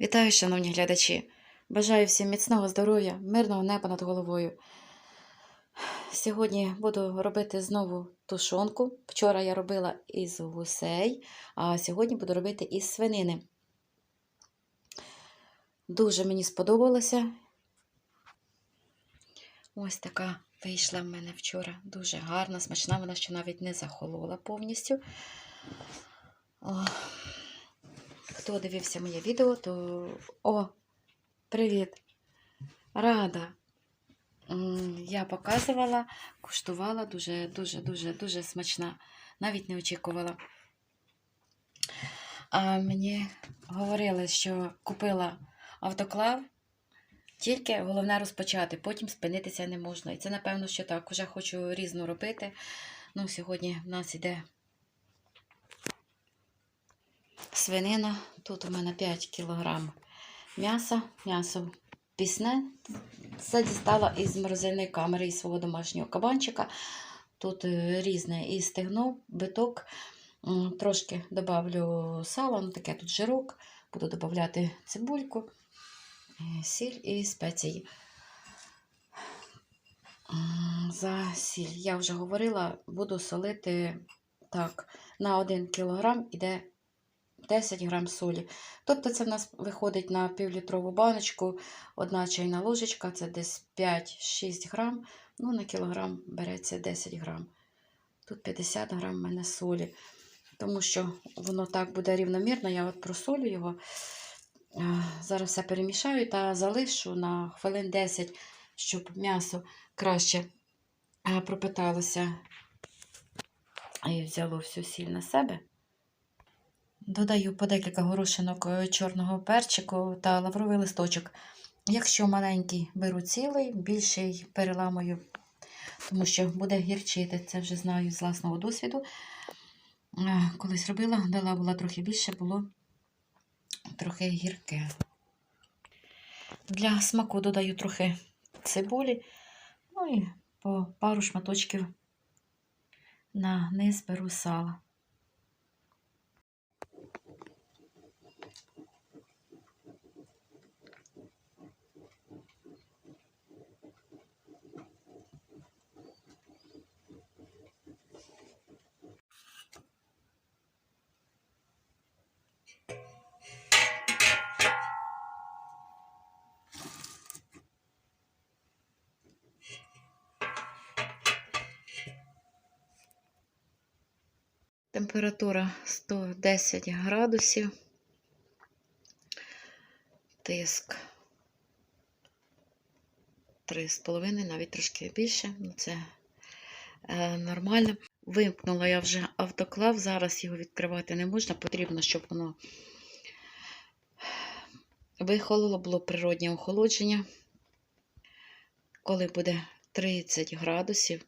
Вітаю, шановні глядачі! Бажаю всім міцного здоров'я, мирного неба над головою. Сьогодні буду робити знову тушонку. Вчора я робила із гусей, а сьогодні буду робити із свинини. Дуже мені сподобалося. Ось така вийшла в мене вчора. Дуже гарна, смачна, вона ще навіть не захолола повністю. О. Хто дивився моє відео, то. О, привіт! Рада! Я показувала, куштувала дуже, дуже, дуже, дуже смачна. Навіть не очікувала. А мені говорили, що купила автоклав, тільки головне розпочати, потім спинитися не можна. І це, напевно, що так. Уже хочу різну робити. Ну, сьогодні в нас іде свинина. Тут у мене 5 кг м'яса. М'ясо пісне. Це дістала із морозильної камери із свого домашнього кабанчика. Тут е, різне і стегно, биток. Трошки добавлю сала, ну таке тут жирок. Буду додавати цибульку, е, сіль і спеції. За сіль я вже говорила, буду солити так. На 1 кг іде 10 грам солі. Тобто це в нас виходить на півлітрову баночку, одна чайна ложечка, це десь 5-6 грам. Ну, на кілограм береться 10 грам. Тут 50 грам в мене солі. Тому що воно так буде рівномірно. Я от просолю його. Е, Зараз все перемішаю та залишу на хвилин 10, щоб м'ясо краще е, пропиталося і взяло всю сіль на себе. Додаю по декілька горошинок е, чорного перчику та лавровий листочок. Якщо маленький, беру цілий, більший переламую, тому що буде гірчити. Це вже знаю з власного досвіду. Е, Колись робила, дала була трохи більше, було трохи гірке. Для смаку додаю трохи цибулі, ну і по пару шматочків на низ беру сала. Температура 110 градусів. Тиск 3,5, навіть трошки більше. Ну, це е, нормально. Вимкнула я вже автоклав, зараз його відкривати не можна. Потрібно, щоб воно вихололо, було природнє охолодження. Коли буде 30 градусів,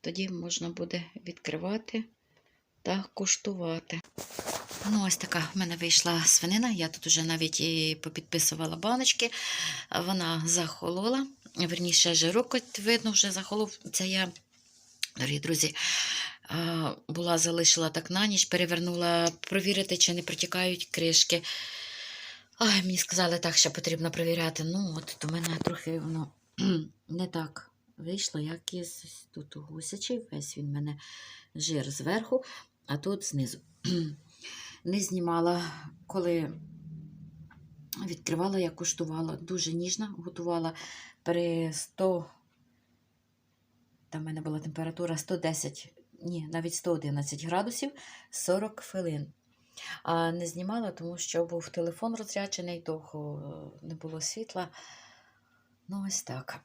тоді можна буде відкривати та куштувати. Ну, ось така в мене вийшла свинина. Я тут вже навіть і попідписувала баночки. Вона захолола. Верніше, жирок видно, вже захолов. Це я, дорогі друзі, була залишила так на ніч, перевернула провірити, чи не протікають кришки. Ай, мені сказали так, що потрібно перевіряти. Ну, от у мене трохи воно не так вийшло, як із тут гусячий. Весь він мене жир зверху, а тут знизу. Не знімала, коли відкривала, я куштувала дуже ніжно, готувала при 100, там в мене була температура 110, ні, навіть 111 градусів 40 хвилин. А не знімала, тому що був телефон розряджений, довго не було світла. Ну, ось так.